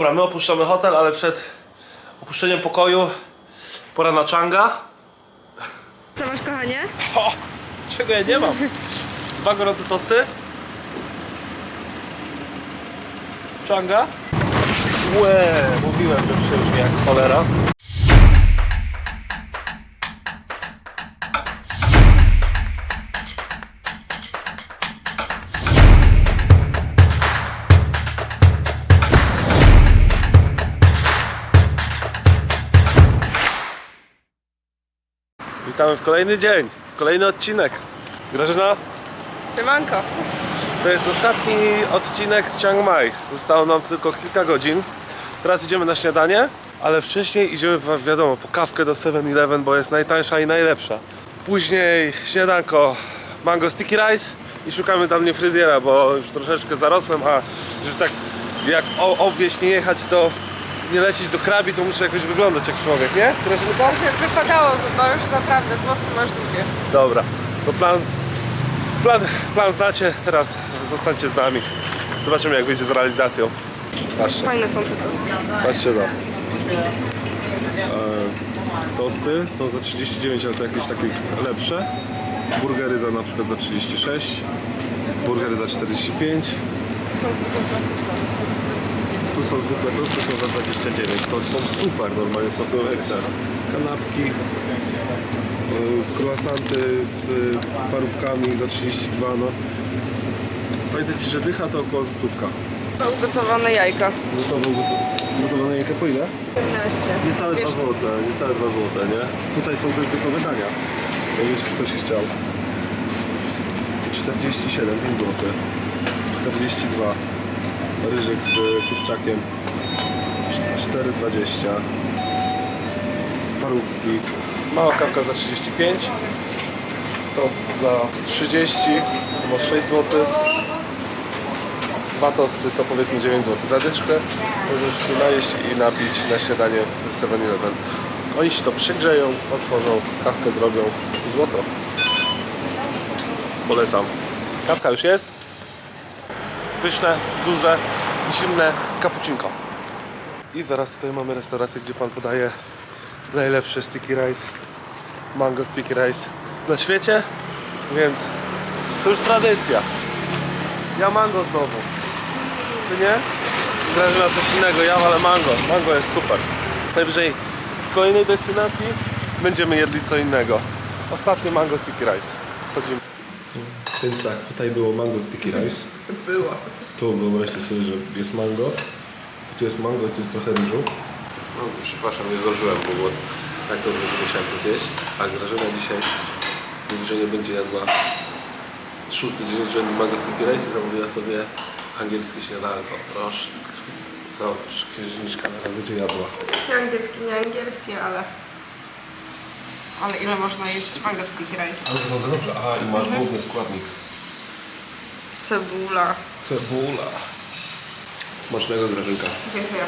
Dobra, my opuszczamy hotel, ale przed opuszczeniem pokoju pora na czanga. Co masz, kochanie? O, czego ja nie mam? Dwa gorące tosty. Czanga. Łe, mówiłem, że przyjdzie jak cholera. Witamy w kolejny dzień, kolejny odcinek. Grażyna, Siemanko. to jest ostatni odcinek z Chiang Mai. Zostało nam tylko kilka godzin. Teraz idziemy na śniadanie, ale wcześniej idziemy, w- wiadomo, po kawkę do 7-Eleven, bo jest najtańsza i najlepsza. Później śniadanko mango sticky rice i szukamy tam nie fryzjera, bo już troszeczkę zarosłem, a że tak jak o- obwieść nie jechać do, nie lecieć do krabi, to muszę jakoś wyglądać jak człowiek, nie? Grażynka? Wypadałoby, bo już naprawdę włosy masz długie. Dobra, to plan, plan, plan znacie, teraz zostańcie z nami. Zobaczymy jak wyjdzie z realizacją. Patrzcie, Fajne są te tosty. patrzcie to. tosty są za 39, ale to jakieś takie lepsze. Burgery za na przykład za 36, burgery za 45. Są są za 29. Tu są zwykłe tosty, są za 29. To są super, normalnie smakują ekstra. Kanapki, y, croissanty z y, parówkami za 32, no. Pamiętajcie, że dycha to około złotówka. To ugotowane jajka. Gotowe, gotowane jajka po ile? 15. Niecałe 2 Wiesz, złote, niecałe 2 złote, nie? Tutaj są też gotowe dania. Jakbyś ktoś chciał. 47, 5 zł. 42. Ryżyk z kurczakiem. 4,20. Parówki. Mała kawka za 35. Tost za 30. To masz 6 zł. Dwa tosty to powiedzmy 9 zł za dyczkę. Możesz się najeść i napić na śniadanie w 7-Eleven. Oni się to przygrzeją, otworzą, kawkę zrobią. Złoto. Polecam. Kawka już jest. Pyszne, duże, zimne cappuccinko. I zaraz tutaj mamy restaurację, gdzie pan podaje najlepszy sticky rice, mango sticky rice na świecie, więc to już tradycja. Ja mango znowu. Ty nie? Grażyna coś innego, ja ale mango. Mango jest super. Najwyżej w kolejnej destynacji będziemy jedli co innego. Ostatnie mango sticky rice. Chodzimy. Więc tak, tutaj było mango sticky rice. Było. Tu wyobraźcie sobie, że jest mango. Tu jest mango i tu jest trochę ryżu. No, przepraszam, nie zdążyłem, bo było tak dobrze, że musiałem to zjeść. A Grażyna dzisiaj mówi, że nie będzie jadła szósty dzień z rzędu mango sticky rice i zamówiła sobie angielskie śniadanko. Proszę. Zobacz, księżniczka teraz będzie jadła. Nie angielskie, nie angielskie, ale... Ale ile można jeść mango sticky rice? Ale wygląda dobrze. Aha, i masz główny składnik. Cebula. Cebula. Smacznego Grażynka. Dziękuję.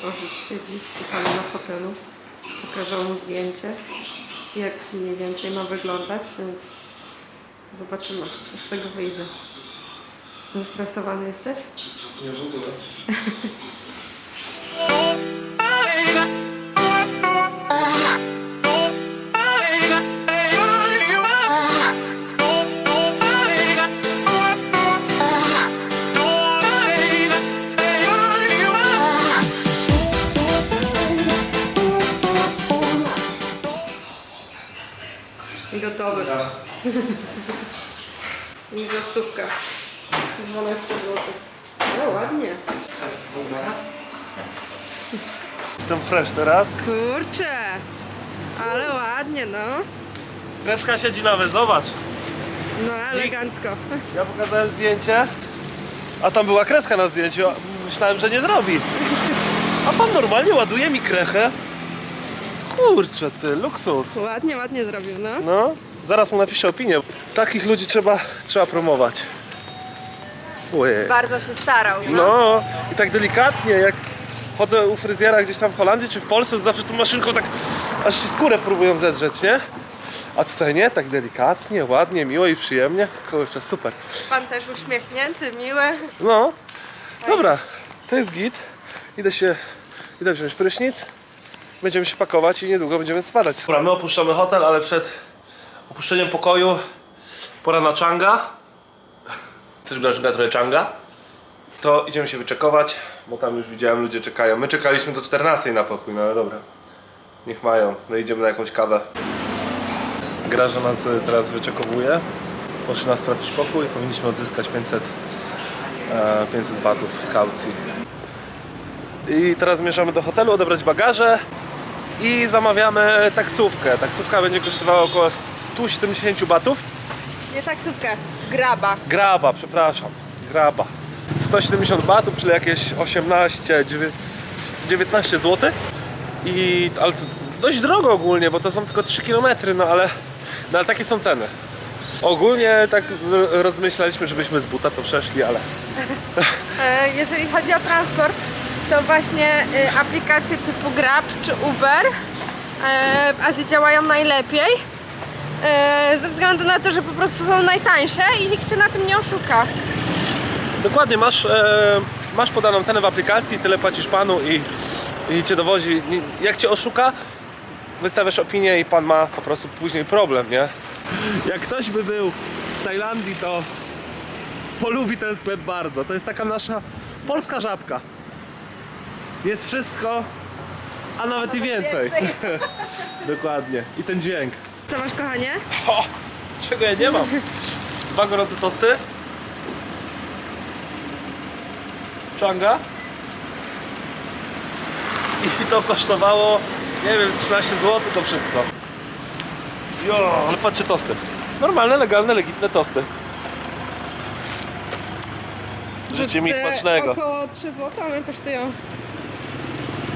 To już siedzi tutaj na fotelu. Pokażę mu zdjęcie, jak mniej więcej ma wyglądać, więc zobaczymy, co z tego wyjdzie. Zestresowany jesteś? Nie w ogóle. I za stówkę. 12 zł. No ładnie. Jestem fresh teraz. Kurczę, ale ładnie, no. Kreska siedzi nawet, zobacz. No, elegancko. Ja pokazałem zdjęcie, a tam była kreska na zdjęciu. a Myślałem, że nie zrobi. A pan normalnie ładuje mi krechę. Kurczę ty, luksus. Ładnie, ładnie zrobił, no. No, zaraz mu napiszę opinię. Takich ludzi trzeba, trzeba promować. Ojej. Bardzo się starał, No, i tak delikatnie, jak chodzę u fryzjera gdzieś tam w Holandii czy w Polsce, to zawsze tą maszynką tak aż ci skórę próbują zedrzeć, nie? A tutaj nie, tak delikatnie, ładnie, miło i przyjemnie. Kurczę, super. Pan też uśmiechnięty, miły. No, dobra, to jest git. Idę się, idę wziąć prysznic. Będziemy się pakować i niedługo będziemy spadać. Dobra, my opuszczamy hotel, ale przed opuszczeniem pokoju pora na czanga. Chcesz Grażynka trochę czanga? To idziemy się wyczekować, bo tam już widziałem ludzie czekają. My czekaliśmy do 14 na pokój, no ale dobra. Niech mają, no idziemy na jakąś kawę. Graża nas y, teraz wyczekowuje. Poszli nas sprawdzić pokój, powinniśmy odzyskać 500 e, 500 batów kaucji. I teraz zmierzamy do hotelu, odebrać bagaże i zamawiamy taksówkę. Taksówka będzie kosztowała około 170 batów. Nie taksówkę, graba. Graba, przepraszam, graba. 170 batów, czyli jakieś 18, 9 19 zł. I, ale dość drogo ogólnie, bo to są tylko 3 km, no ale, no ale takie są ceny. Ogólnie tak rozmyślaliśmy, żebyśmy z buta to przeszli, ale E, Jeżeli chodzi o transport, to właśnie e, aplikacje typu Grab czy Uber e, w Azji działają najlepiej. E, Ze względu na to, że po prostu są najtańsze i nikt cię na tym nie oszuka. Dokładnie, masz, e, masz podaną cenę w aplikacji, tyle płacisz panu i, i cię dowozi. Jak cię oszuka, wystawiasz opinię i pan ma po prostu później problem, nie? Jak ktoś by był w Tajlandii, to polubi ten sklep bardzo. To jest taka nasza polska żabka. Jest wszystko, a nawet i więcej. Dokładnie. I ten dźwięk. Co masz kochanie? O, czego ja nie mam? Dwa gorące tosty. Czanga. I to kosztowało, nie wiem, z 13 zł to wszystko. Jo, patrzcie tosty. Normalne, legalne, legitne tosty. Życzcie mi Te smacznego. Około 3 zł one kosztują.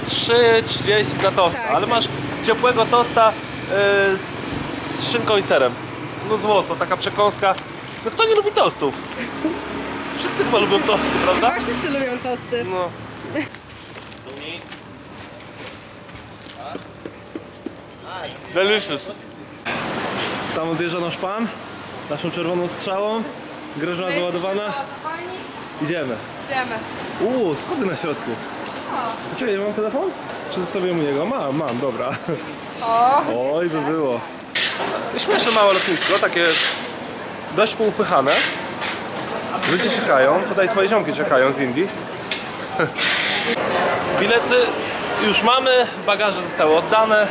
3,30 za tosta, Tak. ale masz ciepłego tosta yy, z szynką i serem. No złoto, taka przekąska. No kto nie lubi tostów? Wszyscy chyba lubią tosty, prawda? Chyba wszyscy lubią tosty. No. Delicious. Tam odjeżdża nasz pan, naszą czerwoną strzałą. Grażyna załadowana. Idziemy. Idziemy. Uuu, schody na środku. Czekaj, ja mam telefon? Czy zostawiłem u niego? Mam, mam, dobra. O, Oj, by było. Śmieszne małe lotnisko, takie dość poupychane. Ludzie czekają, tutaj twoje ziomki czekają z Indii. Bilety już mamy, bagaże zostały oddane.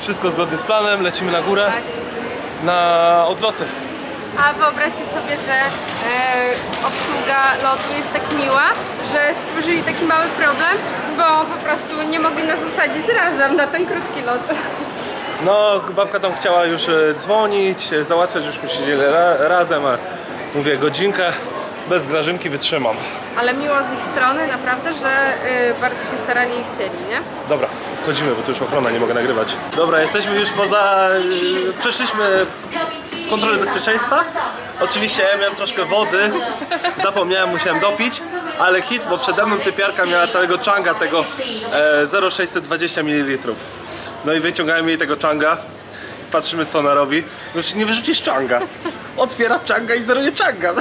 Wszystko zgodnie z planem, lecimy na górę tak. na odloty. A wyobraźcie sobie, że e, obsługa lotu jest tak miła, że stworzyli taki mały problem, bo po prostu nie mogli nas usadzić razem na ten krótki lot. No, babka tam chciała już e, dzwonić, e, załatwiać, żeśmy siedzieli ra razem, a mówię, godzinkę bez grażynki wytrzymam. Ale miło z ich strony, naprawdę, że e, bardzo się starali i chcieli, nie? Dobra, wchodzimy, bo tu już ochrona, nie mogę nagrywać. Dobra, jesteśmy już poza... yy, Przeszliśmy kontrolę bezpieczeństwa. Oczywiście ja miałem troszkę wody, zapomniałem, musiałem dopić, ale hit, bo przede mną typiarka miała całego czanga tego e, 0,620 ml. No i wyciągałem jej tego czanga, patrzymy co ona robi. Znaczy nie wyrzucisz czanga Otwiera czanga i zeruje czanga.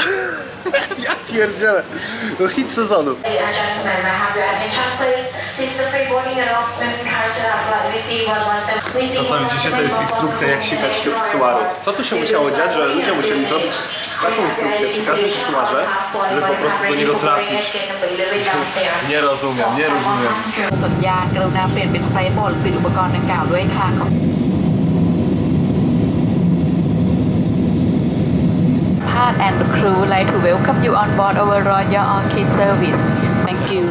ja pierdzielę. No hit sezonu. The adjustment, I have your attention please. This is the free boarding announcement carried out by VC117. To co widzicie to jest instrukcja jak sikać do pisuaru. Co tu się musiało dziać, że ludzie musieli zrobić taką instrukcję przy każdym pisuarze, żeby po prostu do niego trafić. Nie rozumiem, nie rozumiem. สัญญาณกรุณาเปลี่ยนเป็นไฟโหมดปิดอุปกรณ์ดังกล่าวด้วยค่ะ Phat and the crew would like to welcome you on board our Royal Orchid service. Thank you.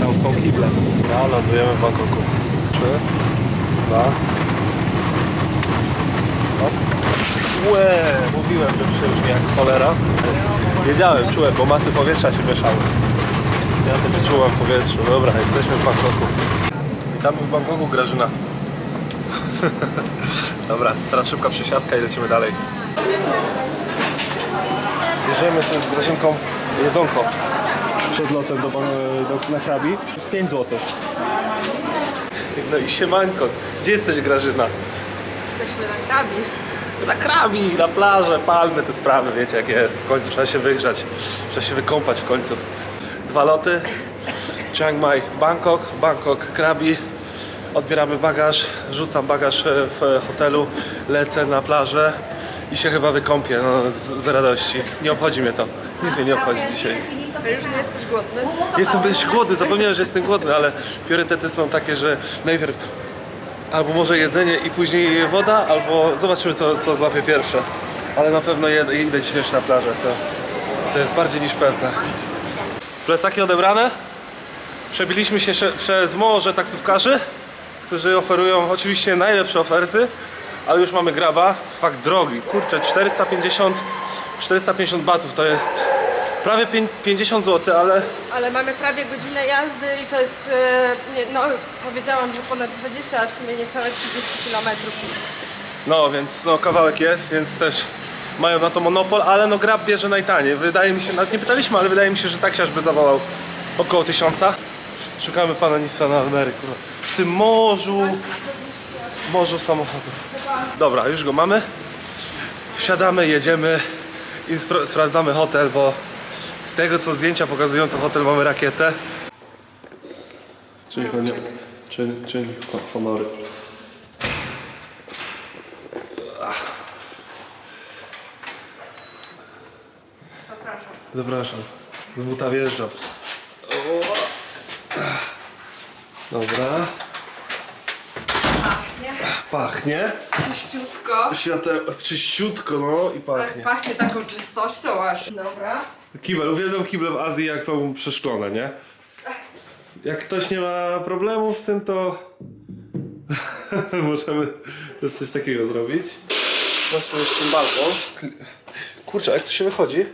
Tam są kible. No, lądujemy w Bangkoku. Trzy, dwa, Łe, mówiłem, że przybrzmi jak cholera. Wiedziałem, czułem, bo masy powietrza się mieszały. Ja też czułem w powietrzu. Dobra, jesteśmy w Bangkoku. Witamy w Bangkoku, Grażyna. Dobra, teraz szybka przesiadka i lecimy dalej. Bierzemy sobie z Grażynką jedzonko przed lotem do, do, na hrabi. 5 zł. No i siemanko. Gdzie jesteś Grażyna? Jesteśmy na krabi. Na krabi, na plażę, palmy, te sprawy, wiecie jak jest. W końcu trzeba się wygrzać, trzeba się wykąpać w końcu. Dwa loty, Chiang Mai, Bangkok, Bangkok, krabi. Odbieramy bagaż, rzucam bagaż e, w hotelu, lecę na plażę i się chyba wykąpię, no z, z radości. Nie obchodzi mnie to, nic mnie nie obchodzi dzisiaj. Już nie jesteś głodny? Jestem dość głodny, zapomniałem, że jestem głodny, ale priorytety są takie, że najpierw albo może jedzenie i później woda, albo zobaczymy co, co złapię pierwsze. Ale na pewno jed, idę dzisiaj już na plażę, to, to jest bardziej niż pewne. Plecaki odebrane. Przebiliśmy się przez morze taksówkarzy, którzy oferują oczywiście najlepsze oferty, ale już mamy graba. Fakt drogi, kurczę, 450, 450 batów to jest prawie pię- 50 zł, ale Ale mamy prawie godzinę jazdy i to jest, e, no powiedziałam, że ponad 20, a w sumie niecałe 30 km. No, więc no, kawałek jest, więc też mają na to monopol, ale no Grab bierze najtaniej. Wydaje mi się, nawet nie pytaliśmy, ale wydaje mi się, że taksiarz by zawołał około tysiąca. Szukamy pana Nissana Almery, kurwa. W tym morzu, morzu samochodów. Dobra, już go mamy. Wsiadamy, jedziemy i spra- sprawdzamy hotel, bo z tego co zdjęcia pokazują, to hotel mamy rakietę. Czyli, czyli, czyli honory. Zapraszam. Zapraszam. Z buta wjeżdżam. Dobra. Pachnie. Pachnie. Czyściutko. Świateł, czyściutko, no i Tak, pachnie. pachnie taką czystością aż. Dobra. Kibel, uwielbiam kible w Azji, jak są przeszklone, nie? Jak ktoś nie ma problemów z tym, to możemy też coś takiego zrobić. Właśnie już ten balkon. Kurczę, jak tu się wychodzi?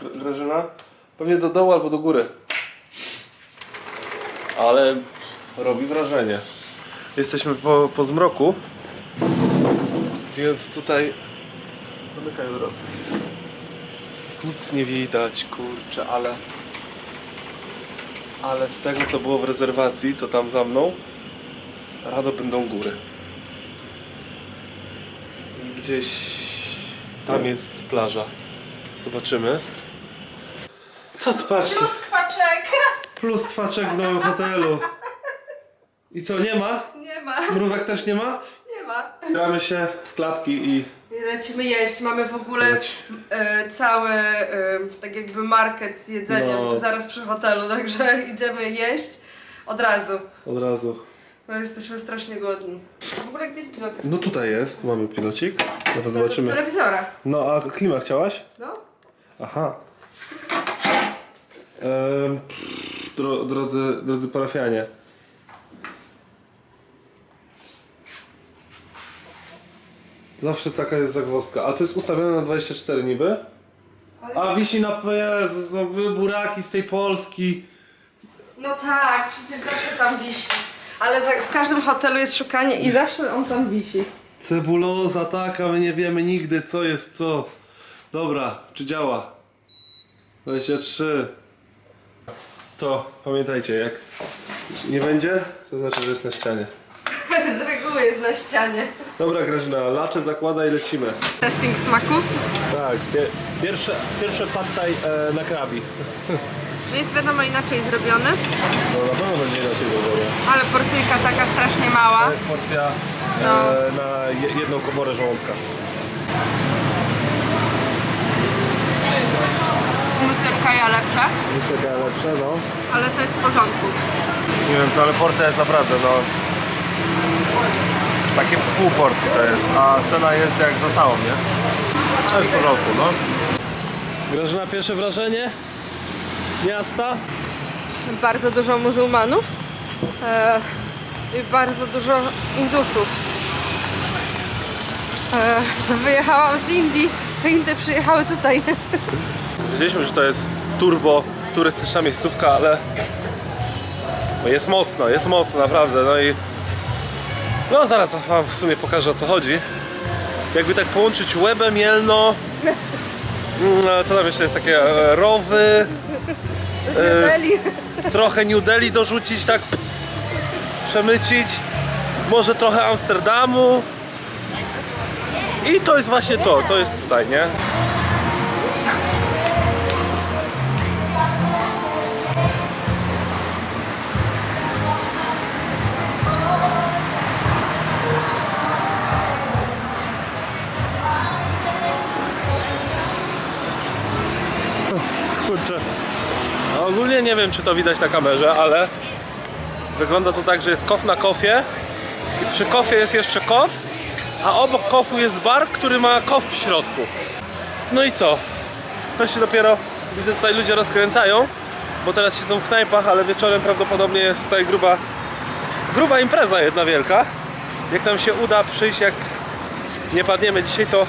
Gra- Grażyna? Pewnie do dołu albo do góry. Ale robi wrażenie. Jesteśmy po, po zmroku, więc tutaj Zamykaj od razu. Nic nie widać, kurczę, ale... Ale z tego co było w rezerwacji, to tam za mną rano będą góry. Gdzieś tam jest plaża. Zobaczymy. Co ty patrzcie? Kwaczek. Plus twaczek w nowym hotelu. I co, nie ma? Nie ma. Mrówek też nie ma? Nie ma. Gramy się w klapki i... I lecimy jeść. Mamy w ogóle Leć. e, cały e, tak jakby market z jedzeniem No. zaraz przy hotelu, także idziemy jeść od razu. Od razu. Bo jesteśmy strasznie głodni. W ogóle gdzie jest pilot? No tutaj jest, mamy pilocik. Zaraz zobaczymy. telewizora. No a klima chciałaś? No. Aha. Pff, dro, drodzy, drodzy parafianie. Zawsze taka jest zagwozdka. A to jest ustawione na 24 niby? A wisi na Jezus, no były buraki z tej Polski. No tak, przecież zawsze tam wisi. Ale za, w każdym hotelu jest szukanie i zawsze on tam wisi. Cebuloza taka, my nie wiemy nigdy co jest co. Dobra, czy działa? 23. To pamiętajcie, jak nie będzie, to znaczy, że jest na ścianie. Z reguły jest na ścianie. Dobra Grażyna, lacze zakłada i lecimy. Testing smaku. Tak, pie, pierwsze, pierwsze pattaj e, na krabi. No jest wiadomo inaczej zrobiony, No na pewno będzie inaczej zrobione. ale porcyjka taka strasznie mała. To jest porcja e, No. na je, jedną komorę żołądka. Musteczka ja lepsza, Niestety lepsze, no. ale to jest w porządku. Nie wiem co, ale porcja jest naprawdę, no... Takie pół porcji to jest, a cena jest jak za całą, nie? To jest w porządku, no. Grażyna, pierwsze wrażenie? Miasta? Bardzo dużo muzułmanów e, i bardzo dużo Indusów. E, wyjechałam z Indii, Indy przyjechały tutaj. Wiedzieliśmy, że to jest turbo turystyczna miejscówka, ale jest mocno, jest mocno naprawdę, no i no zaraz wam w sumie pokażę o co chodzi. Jakby tak połączyć Łebę, Mielno, mm, co tam jeszcze jest takie, e, Rowy, Neweli. trochę New Delhi dorzucić, tak przemycić, może trochę Amsterdamu. I to jest właśnie to, to jest tutaj, nie? Kurczę. No ogólnie nie wiem, czy to widać na kamerze, ale wygląda to tak, że jest kof na kofie i przy kofie jest jeszcze kof, a obok kofu jest bar, który ma kof w środku. No i co? To się dopiero, widzę tutaj ludzie rozkręcają, bo teraz siedzą w knajpach, ale wieczorem prawdopodobnie jest tutaj gruba, gruba impreza jedna wielka. Jak nam się uda przyjść, jak nie padniemy dzisiaj, to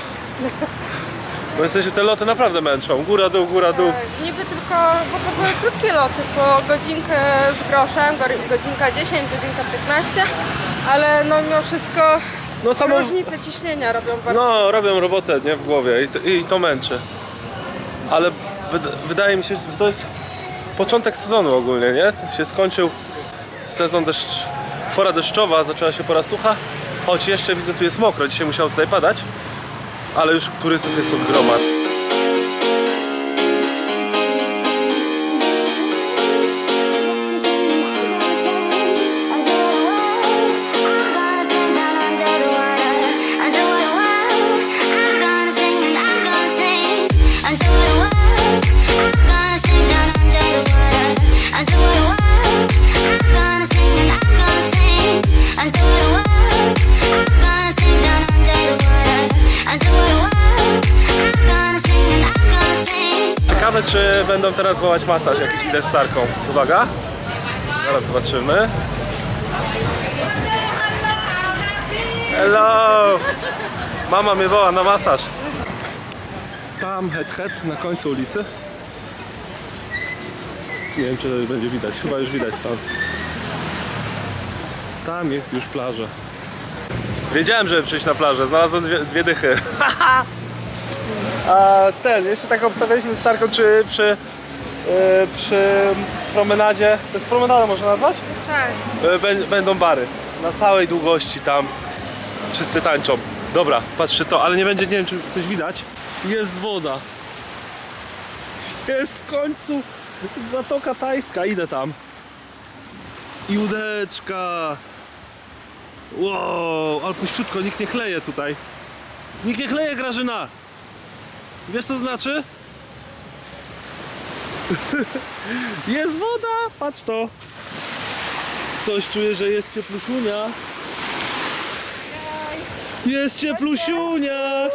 bo jesteśmy te loty naprawdę męczą. Góra, dół, góra, dół. Tak, Niby tylko, bo to były krótkie loty, po godzinkę z groszem, go- godzinka 10, godzinka 15, ale no mimo wszystko No samo, różnice ciśnienia robią bardzo. no robią robotę nie w głowie i to, i to męczy. Ale wyd- wydaje mi się, że to jest początek sezonu ogólnie, nie? Się skończył sezon deszcz, pora deszczowa, zaczęła się pora sucha. Choć jeszcze widzę tu jest mokro, dzisiaj musiało tutaj padać. Ale już turystów jest od. Będą teraz wołać masaż, jak idę z sarką. Uwaga. Zaraz zobaczymy. Hello! Mama mnie woła na masaż. Tam, het, het, na końcu ulicy. Nie wiem, czy to będzie widać. Chyba już widać stąd. Tam jest już plaża. Wiedziałem, żeby przyjść na plażę. Znalazłem dwie, dwie dychy. A ten, jeszcze tak obstawialiśmy z Starką, czy przy, yy, przy promenadzie, to jest promenada można nazwać? Tak. Yy, bę- będą bary. Na całej długości tam wszyscy tańczą. Dobra, patrzcie to, ale nie będzie, nie wiem czy coś widać. Jest woda. Jest w końcu Zatoka Tajska, idę tam. I łódeczka. Wow, ale puściutko, nikt nie chleje tutaj. Nikt nie chleje, Grażyna! Wiesz co znaczy? jest woda! Patrz to! Coś czuję, że jest cieplusiunia. Jest cieplusiunia!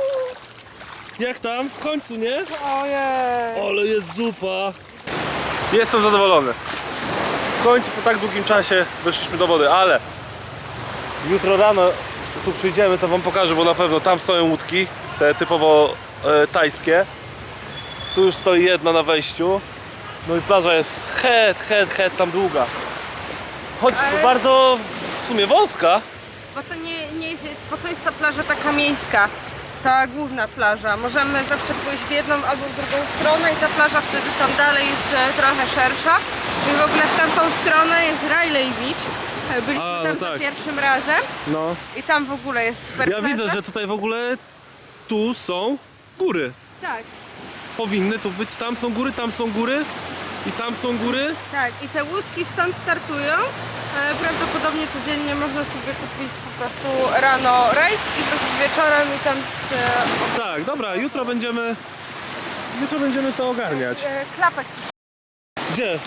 Jak tam? W końcu, nie? Ojej. Ale jest zupa! Jestem zadowolony. W końcu po tak długim czasie weszliśmy do wody, ale jutro rano tu przyjdziemy, to wam pokażę, bo na pewno tam stoją łódki, te typowo e, tajskie. Tu już stoi jedna na wejściu. No i plaża jest het, het, het tam długa. Choć Ale- bardzo w sumie wąska. Bo to nie, nie jest, bo to jest ta plaża taka miejska, ta główna plaża. Możemy zawsze pójść w jedną albo w drugą stronę i ta plaża wtedy tam dalej jest e, trochę szersza. I w ogóle w tamtą stronę jest Riley Beach. E, Byliśmy A, tam no za tak. pierwszym razem No. i tam w ogóle jest super Ja plaża. widzę, że tutaj w ogóle tu są góry. Tak, Powinny tu być, tam są góry, tam są góry i tam są góry. tak. I te łódki stąd startują. E, Prawdopodobnie codziennie można sobie kupić po prostu rano rejs i wrócić wieczorem i tam e, Tak, dobra, jutro będziemy. Jutro będziemy to ogarniać. e, klapek ci Gdzie?